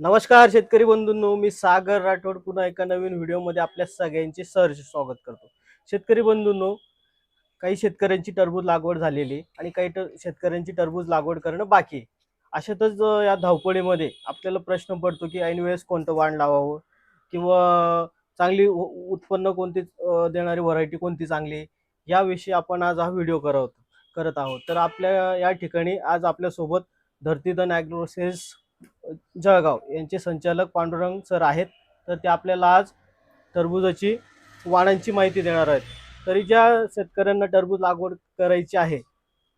नमस्कार शेतकरी बंधूंनो मी सागर राठोड पुन्हा एका नवीन व्हिडिओमध्ये आपल्या सगळ्यांचे सहर्ष स्वागत करतो. शेतकरी बंधूंनो काही शेतकऱ्यांची टरबूज लागवड झालेली आहे आणि काही ट शेतकऱ्यांची टरबूज लागवड करणं बाकी आहे. अशातच या धावपळीमध्ये आपल्याला प्रश्न पडतो की ऐन वेळेस कोणतं वाण लावावं? किंवा चांगली उ- उत्पन्न कोणती देणारी व्हरायटी कोणती चांगली? आहे याविषयी आपण आज हा व्हिडिओ करत करत आहोत. तर आपल्या या ठिकाणी आज आपल्यासोबत धरतीधन ॲग्रोसेस जळगाव यांचे संचालक पांडुरंग सर आहेत तर ते आपल्याला आज टरबूजाची वाणांची माहिती देणार आहेत. तरी ज्या शेतकऱ्यांना टरबूज लागवड करायची आहे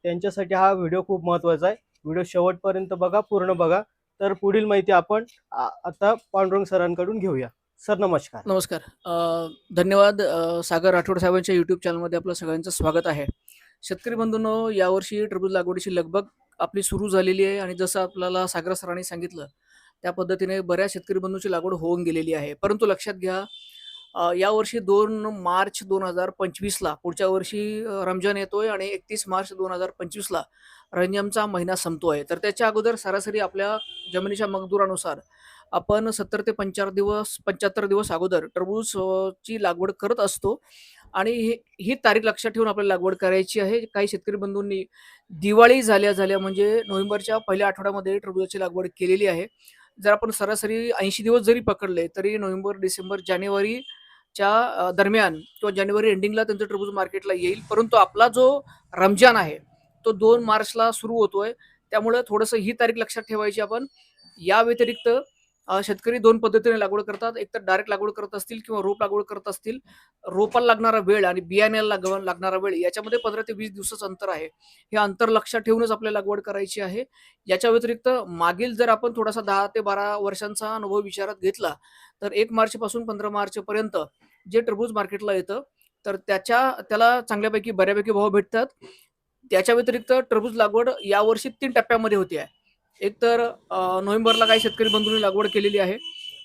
त्यांच्यासाठी हा व्हिडिओ खूप महत्त्वाचा आहे. व्हिडिओ शेवटपर्यंत बघा पूर्ण बघा. तर पुढील माहिती आपण आ- आता पांडुरंग सरांकडून घेऊया. सर नमस्कार. नमस्कार. धन्यवाद. सागर राठोड साहेबांच्या यूट्यूब चॅनलमध्ये आपलं सगळ्यांचं स्वागत आहे. शेतकरी बंधूंनो यावर्षी टरबूज लागवडीची लगभग आपली सुरू झालेली आहे आणि जसं आपल्याला सागर सरांनी सांगितलं त्या पद्धतीने बऱ्याच शेतकरी बंधूंची लागवड होऊन गेलेली आहे. परंतु लक्षात घ्या यावर्षी दोन मार्च दोन हजार पंचवीसला पुढच्या वर्षी रमजान येतोय आणि एकतीस मार्च दोन हजार पंचवीसला रंजामचा महिना संपतोय तर त्याच्या अगोदर सरासरी आपल्या जमिनीच्या मजदुरानुसार आपण सत्तर ते पंच्याहत्तर दिवस पंच्याहत्तर दिवस अगोदर टरबूजची लागवड करत असतो. आणि ही ही तारीख लक्षात ठेवून आपल्याला लागवड करायची आहे. काही शेतकरी बंधूंनी दिवाळी झाल्या झाल्या म्हणजे नोव्हेंबरच्या पहिल्या आठवड्यामध्ये टरबूजाची लागवड केलेली आहे. जर आपण सरासरी ऐंशी दिवस जरी पकडले तरी नोव्हेंबर डिसेंबर जानेवारीच्या दरम्यान किंवा जानेवारी एंडिंगला त्यांचं टरबूज मार्केटला येईल. परंतु आपला जो रमजान आहे तो दोन मार्चला सुरू होतोय. त्यामुळे थोडंसं ही तारीख लक्षात ठेवायची आपण. या व्यतिरिक्त शेतकरी दोन पद्धतीने लागवड करतात. एक तर डायरेक्ट लागवड करत असतील किंवा रोप लागवड करत असतील. रोपाला लागणारा वेळ आणि बियाण्याला लागणारा वेळ याच्यामध्ये पंधरा ते वीस दिवसाचं अंतर आहे. हे अंतर लक्षात ठेवूनच आपल्याला लागवड करायची आहे. याच्या व्यतिरिक्त मागील जर आपण थोडासा दहा ते बारा वर्षांचा अनुभव विचारात घेतला तर एक मार्च पासून पंधरा मार्च पर्यंत जे टरबूज मार्केटला येतं तर त्याच्या त्याला चांगल्यापैकी बऱ्यापैकी भाव भेटतात. त्याच्या व्यतिरिक्त टरबूज लागवड यावर्षी तीन टप्प्यामध्ये होती आहे. एक तर नोव्हेंबरला काही शेतकरी बंधूंनी लागवड केलेली आहे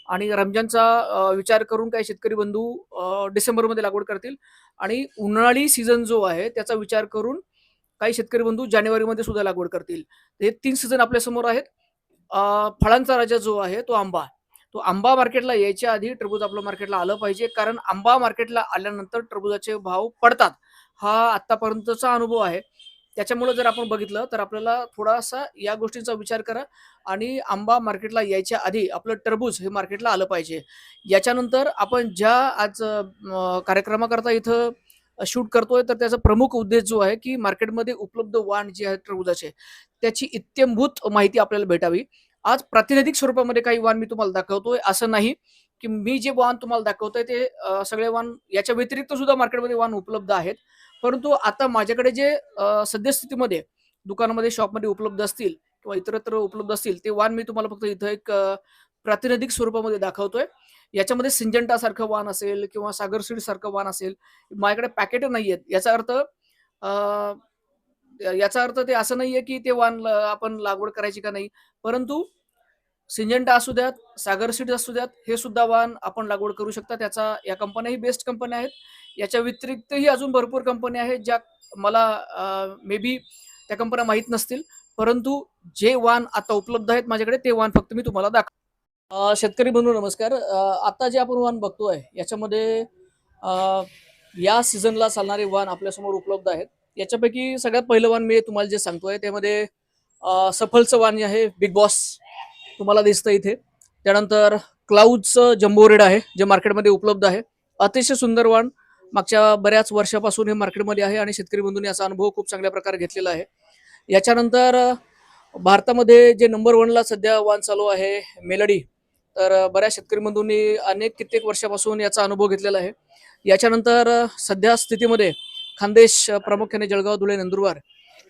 आणि रमजानचा विचार करून काही शेतकरी बंधू डिसेंबरमध्ये लागवड करतील आणि उन्हाळी सीझन जो आहे त्याचा विचार करून काही शेतकरी बंधू जानेवारीमध्ये सुद्धा लागवड करतील. हे तीन सीझन आपल्यासमोर आहेत. फळांचा राजा जो आहे तो आंबा. तो आंबा मार्केटला यायच्या आधी टरबूज आपलं मार्केटला आलं पाहिजे कारण आंबा मार्केटला आल्यानंतर टरबुजाचे भाव पडतात. हा आतापर्यंतचा अनुभव आहे. त्याच्यामुळे जर आपण बघितलं तर आपल्याला थोडासा या गोष्टींचा विचार करा आणि आंबा मार्केटला यायच्या आधी आपलं टरबूज हे मार्केटला आलं पाहिजे. याच्यानंतर आपण ज्या आज कार्यक्रमाकरता इथं शूट करतोय तर त्याचा प्रमुख उद्देश जो आहे की मार्केटमध्ये उपलब्ध वाण जे आहे टरबुजाचे त्याची इत्यंभूत माहिती आपल्याला भेटावी. आज प्रातिनिधिक स्वरूपामध्ये काही वाण मी तुम्हाला दाखवतोय असं नाही की मी जे वाण तुम्हाला दाखवतोय ते सगळे वाण याच्या व्यतिरिक्त सुद्धा मार्केटमध्ये वाण उपलब्ध आहेत. परंतु आता माझ्याकडे जे सद्यस्थितीमध्ये दुकानामध्ये शॉपमध्ये उपलब्ध असतील किंवा इतरत्र उपलब्ध असतील ते वाण मी तुम्हाला फक्त इथं एक प्रातिनिधिक स्वरूपामध्ये दाखवतोय. याच्यामध्ये सिंजंटा सारखं वाण असेल किंवा सागर सीड सारखं वाण असेल माझ्याकडे पॅकेट नाही आहेत याचा अर्थ याचा अर्थ ते असं नाहीये की ते वाण आपण लागवड करायची का नाही. परंतु सिंजंटा असू द्यात सागर सीड असू द्यात हे सुद्धा वाण आपण लागवड करू शकता. त्याचा या कंपन्याही बेस्ट कंपन्या आहेत. याच्या व्यतिरिक्तही अजून भरपूर कंपन्या आहेत ज्या मला मे बी त्या कंपन्या माहीत नसतील. परंतु जे वाण आता उपलब्ध आहेत माझ्याकडे ते वाण फक्त मी तुम्हाला दाखव शेतकरी बंधू नमस्कार. आता जे आपण वाण बघतोय याच्यामध्ये या सीझनला चालणारे वाण आपल्यासमोर उपलब्ध आहेत. याच्यापैकी सगळ्यात पहिलं वाण मी तुम्हाला जे सांगतोय त्यामध्ये सफलचं वाण जे आहे बिग बॉस तुम्हाला दिसतं इथे. त्यानंतर क्लाउडचं जम्बो रेड आहे जे मार्केटमध्ये उपलब्ध आहे. अतिशय सुंदर वाण मागच्या बऱ्याच वर्षापासून हे मार्केटमध्ये आहे आणि शेतकरी बंधूंनी याचा अनुभव खूप चांगल्या प्रकारे घेतलेला आहे. याच्यानंतर भारतामध्ये जे नंबर वनला सध्या वाण चालू आहे मेलडी तर बऱ्याच शेतकरी बंधूंनी अनेक कित्येक वर्षापासून याचा अनुभव घेतलेला आहे. याच्यानंतर सध्या स्थितीमध्ये खानदेश प्रामुख्याने जळगाव धुळे नंदुरबार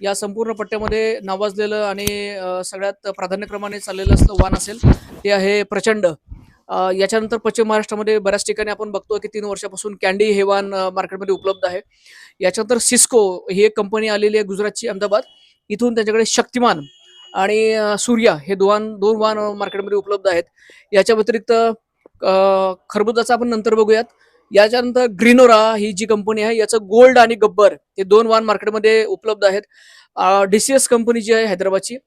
या संपूर्ण पट्ट्यामध्ये नावाजलेलं आणि सगळ्यात प्राधान्यक्रमाने चाललेलं असलं वाण असेल ते आहे प्रचंड. याच्यानंतर पश्चिम महाराष्ट्रामध्ये बऱ्याच ठिकाणी आपण बघतो की तीन वर्षापासून कॅन्डी हेवान मार्केटमध्ये उपलब्ध आहे. याच्यानंतर सिस्को ही एक कंपनी आलेली आहे गुजरातची अहमदाबाद. इथून त्यांच्याकडे शक्तिमान आणि सूर्या हे दोन दोन वाहन मार्केटमध्ये उपलब्ध आहेत. याच्या व्यतिरिक्त खरबुजाचा आपण नंतर बघूयात. याच्यानंतर ग्रीनोरा ही जी कंपनी आहे याचं गोल्ड आणि गब्बर हे दोन वाहन मार्केटमध्ये उपलब्ध आहेत. डीसीएस कंपनी जी आहे हैदराबादची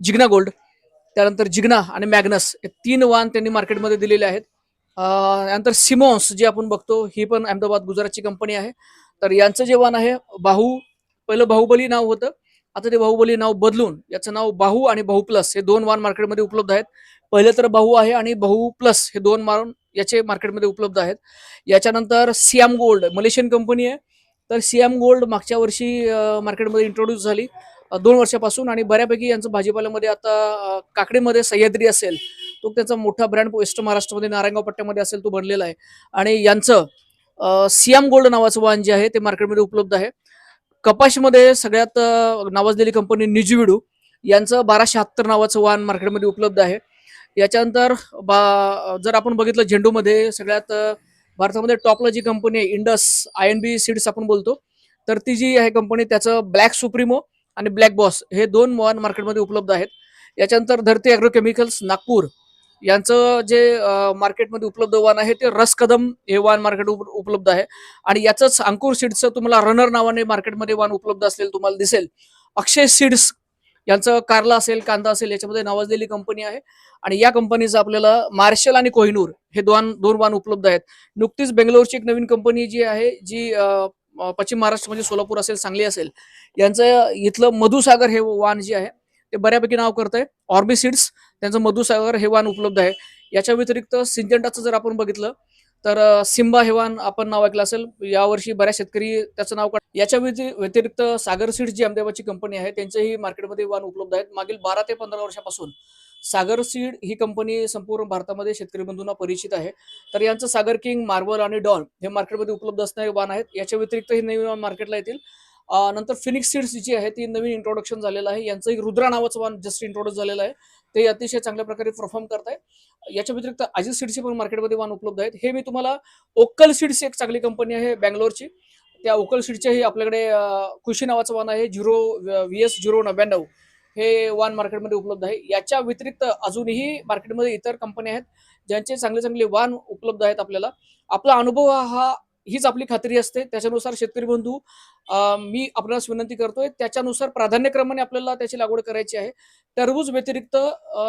जिग्ना गोल्ड. त्यानंतर जिग्ना आणि मॅग्नस हे तीन वाहन त्यांनी मार्केटमध्ये दिलेले आहेत. नंतर त्यानंतर सिमॉन्स जे आपण बघतो ही पण अहमदाबाद गुजरातची कंपनी आहे. तर यांचं जे वाहन आहे बाहू पहिलं बाहुबली नाव होतं. आता ते बाहुबली नाव बदलून याचं नाव बाहू आणि बाहू प्लस हे दोन वाहन मार्केटमध्ये उपलब्ध आहेत. पहिले तर बाहू आहे आणि बाहू प्लस हे दोन वाहन याचे मार्केटमध्ये उपलब्ध आहेत. याच्यानंतर सियाम गोल्ड मलेशियन कंपनी आहे. तर सियाम गोल्ड मागच्या वर्षी मार्केटमध्ये इंट्रोड्यूस झाली. दोन वर्षापासून आणि बऱ्यापैकी यांचं भाजीपाल्यामध्ये आता काकडीमध्ये सह्याद्री असेल तो त्याचा मोठा ब्रँड वेस्ट महाराष्ट्रामध्ये नारायणगाव पट्ट्यामध्ये असेल तो बनलेला आहे. आणि यांचं अं, सियाम गोल्ड नावाचं वाहन जे आहे ते मार्केटमध्ये उपलब्ध आहे. कपाशमध्ये सगळ्यात नावाजलेली कंपनी निजविडू यांचं बारा शहात्तर नावाचं वाहन मार्केटमध्ये उपलब्ध आहे. याच्यानंतर बा जर आपण बघितलं झेंडूमध्ये सगळ्यात भारतामध्ये टॉपला जी कंपनी आहे Indus I N B seeds आपण बोलतो तर ती जी आहे कंपनी त्याचं ब्लॅक सुप्रिमो आणि ब्लॅक बॉस हे दोन वाहन मार्केटमध्ये उपलब्ध आहेत. याच्यानंतर धरती ॲग्रोकेमिकल्स नागपूर यांचं जे मार्केटमध्ये उपलब्ध वाहन आहे ते रस कदम हे वाहन मार्केट उप- उपलब्ध आहे. आणि याचंच अंकुर सीड्सचं तुम्हाला रनर नावाने मार्केटमध्ये वाहन उपलब्ध असलेलं तुम्हाला दिसेल. अक्षय सीड्स यांचं कारला असेल कांदा असेल याच्यामध्ये नावाजलेली कंपनी आहे. आणि या कंपनीचं आपल्याला मार्शल आणि कोहिनूर हे दोन दोन वाहन उपलब्ध आहेत. नुकतीच बेंगलोरची एक नवीन कंपनी जी आहे जी पश्चिम महाराष्ट्र म्हणजे सोलापूर असेल सांगली असेल यांचं इथलं मधुसागर हे वाहन जे आहे ते बऱ्यापैकी नाव करतंय. ऑर्बी सीड्स त्यांचं मधुसागर हे वाहन उपलब्ध आहे. याच्या व्यतिरिक्त सिंजंटाचं जर आपण बघितलं तर सिंबा हे वाहन आपण नाव ऐकलं असेल यावर्षी बऱ्याच शेतकरी त्याचं नाव काढ याच्या व्यतिरिक्त सागर सीड्स जी अहमदाबादची कंपनी आहे त्यांचेही मार्केटमध्ये वाहन उपलब्ध आहेत. मागील बारा ते पंधरा वर्षापासून सागर सीड ही कंपनी संपूर्ण भारतामध्ये शेतकरी बंधूंना परिचित आहे. तर यांचं सागर किंग मार्बल आणि डॉन हे मार्केटमध्ये उपलब्ध असणारे वाहन आहेत. याच्या व्यतिरिक्त हे नवीन वाहन मार्केटला येतील. नंतर फिनिक्स सीड्स जी आहे ती नवीन इंट्रोडक्शन झालेलं आहे. यांचं एक रुद्रा नावाचं वाहन जस्ट इंट्रोड्यूस झालेलं आहे. ते अतिशय चांगल्या प्रकारे परफॉर्म करत आहे याच्या व्यतिरिक्त अजित सीड्सचे पण मार्केटमध्ये वाहन उपलब्ध आहेत. हे मी तुम्हाला ओकल सीड्स एक चांगली कंपनी आहे बँगलोरची. त्या ओकल सीडचेही आपल्याकडे खुशी नावाचं वाहन आहे. झिरो व्ही एस झिरो नव्याण्णव. हे वाहन मार्केटमध्ये उपलब्ध आहे. याच्या व्यतिरिक्त अजूनही मार्केटमध्ये इतर कंपन्या आहेत ज्यांचे चांगले चांगले वाहन उपलब्ध आहेत आपल्याला. आपला अनुभव हा हीच आपली खात्री असते. त्याच्यानुसार शेतकरी बंधू मी आपणास विनंती करतोय त्याच्यानुसार प्राधान्यक्रमाने आपल्याला त्याची लागवड करायची आहे. टरबूज व्यतिरिक्त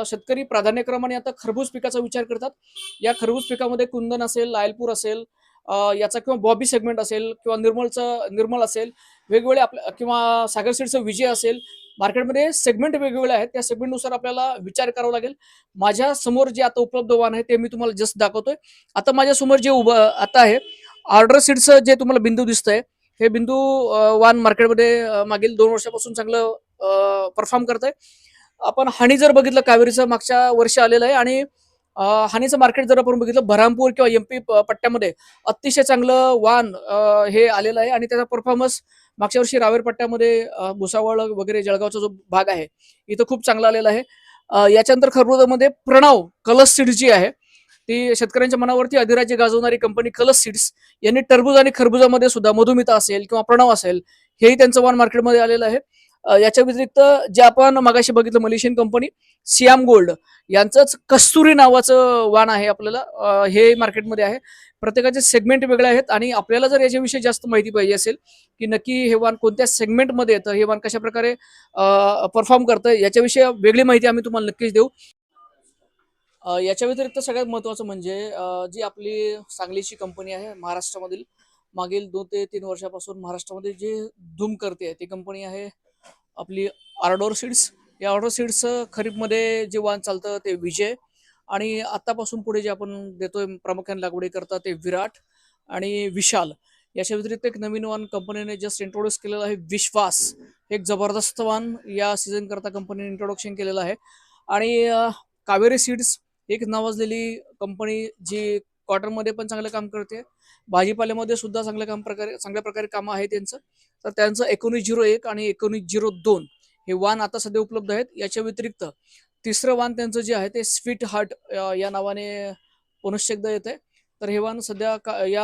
शेतकरी प्राधान्यक्रमाने आता खरबूज पिकाचा विचार करतात. या खरबूज पिकामध्ये कुंदन असेल लायलपूर असेल याचा किंवा बॉबी सेगमेंट असेल किंवा निर्मलचं निर्मल असेल वेगवेगळे आपल्या किंवा सागर सीडचं विजय असेल मार्केटमध्ये सेगमेंट वेगवेगळे आहेत. त्या सेगमेंटनुसार आपल्याला विचार करावा लागेल. माझ्यासमोर जे आता उपलब्ध वाहन आहे ते मी तुम्हाला जस्ट दाखवतोय. आता माझ्यासमोर जे उभं आता आहे ऑर्डर सीडचं जे तुम्हाला बिंदू दिसतंय हे बिंदू वाहन मार्केटमध्ये मागील दोन वर्षापासून चांगलं परफॉर्म करत आहे आपण हानी जर बघितलं कावेरीचं मागच्या वर्षी आलेलं आहे आणि हानीचं मार्केट जर आपण बघितलं बरहामपूर किंवा एम पी पट्ट्यामध्ये अतिशय चांगलं वान हे आलेलं आहे. आणि त्याचा परफॉर्मन्स मागच्या वर्षी रावेर पट्ट्यामध्ये भुसावळ वगैरे जळगावचा जो भाग आहे इथं खूप चांगला आलेला आहे. याच्यानंतर खरबुजामध्ये प्रणव कलस सीड्स जी आहे ती शेतकऱ्यांच्या मनावरती अधिराज्य गाजवणारी कंपनी कलस सीड्स यांनी टरबूज आणि खरबुजामध्ये सुद्धा मधुमिता असेल किंवा प्रणव असेल हेही त्यांचं वाहन मार्केटमध्ये आलेलं आहे. याच्या व्यतिरिक्त जे आपण मगाशी बघितलं मलेशियन कंपनी सियाम गोल्ड यांचंच कस्तुरी नावाचं वाण आहे आपल्याला. हे मार्केटमध्ये आहे. प्रत्येकाचे सेगमेंट वेगळे आहेत आणि आपल्याला जर याच्याविषयी जास्त माहिती पाहिजे असेल की नक्की हे वाण कोणत्या सेगमेंटमध्ये येतं हे वाण कशा प्रकारे परफॉर्म करतं याच्याविषयी वेगळी माहिती आम्ही तुम्हाला नक्कीच देऊ. याच्या व्यतिरिक्त सगळ्यात महत्त्वाचं म्हणजे जी आपली सांगलीची कंपनी आहे महाराष्ट्रामधील मागील दोन ते तीन वर्षापासून महाराष्ट्रामध्ये जे धूम करते ती कंपनी आहे आपली आर्डोर सीड्स. या ऑर्डर सीड्सचं खरीपमध्ये जे वाहन चालतं ते विजय. आणि आतापासून पुढे जे आपण देतोय प्रामुख्याने लागवडी करता ते विराट आणि विशाल. याच्या व्यतिरिक्त एक नवीन वाहन कंपनीने जस्ट इंट्रोड्यूस केलेलं आहे विश्वास. एक जबरदस्त वाहन या सीझन करता कंपनीने इंट्रोडक्शन केलेलं आहे. आणि कावेरी सीड्स एक नावाजलेली कंपनी जी कॉटनमध्ये पण चांगलं काम करते. भाजीपाल्यामध्ये सुद्धा चांगलं काम प्रकारे चांगल्या प्रकारे कामं आहे त्यांचं तर त्यांचं एकोणीस झिरो एक आणि एकोणीस झिरो दोन हे वाहन आता सध्या उपलब्ध आहेत. याच्या व्यतिरिक्त तिसरं वाहन त्यांचं जे आहे ते स्वीट हार्ट या नावाने पुनश्च एकदा येत आहे तर हे वाहन सध्या या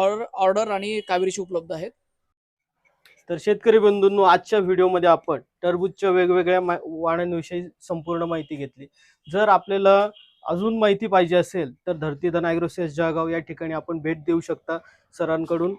ऑर्डर ऑर्डर आणि कावेरीची उपलब्ध आहेत. तर शेतकरी बंधूंनो आजच्या व्हिडिओमध्ये आपण टरबूजच्या वेगवेगळ्या मा- वाणांविषयी संपूर्ण माहिती घेतली. जर आपल्याला अजून माहिती पाहिजे असेल तर धरतीधन ॲग्रोसेस जळगाव या ठिकाणी आपण भेट देऊ शकता सरांकडून.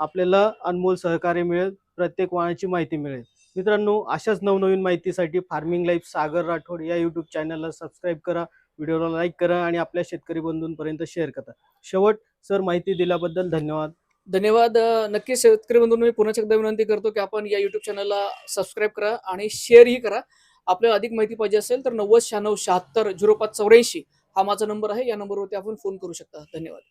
आपल्याला अनमोल सहकार्य मिळेल प्रत्येक वाणाची माहिती मिळेल. मित्रांनो अशाच नवनवीन माहितीसाठी फार्मिंग लाईफ सागर राठोड या यूट्यूब चॅनलला सबस्क्राईब करा व्हिडिओला लाईक करा आणि आपल्या शेतकरी बंधूंपर्यंत शेअर करा. शेवट सर माहिती दिल्याबद्दल धन्यवाद. धन्यवाद. नक्कीच शेतकरी बंधूंना मी पुन्हा एकदा विनंती करतो की आपण या युट्यूब चॅनलला सबस्क्राईब करा आणि शेअरही करा. आपल्याला अधिक माहिती पाहिजे असेल तर नव्वद शहाण्णव शहात्तर झिरो पाच चौऱ्याऐंशी हा माझा नंबर आहे. या नंबरवरती आपण फोन करू शकता. धन्यवाद.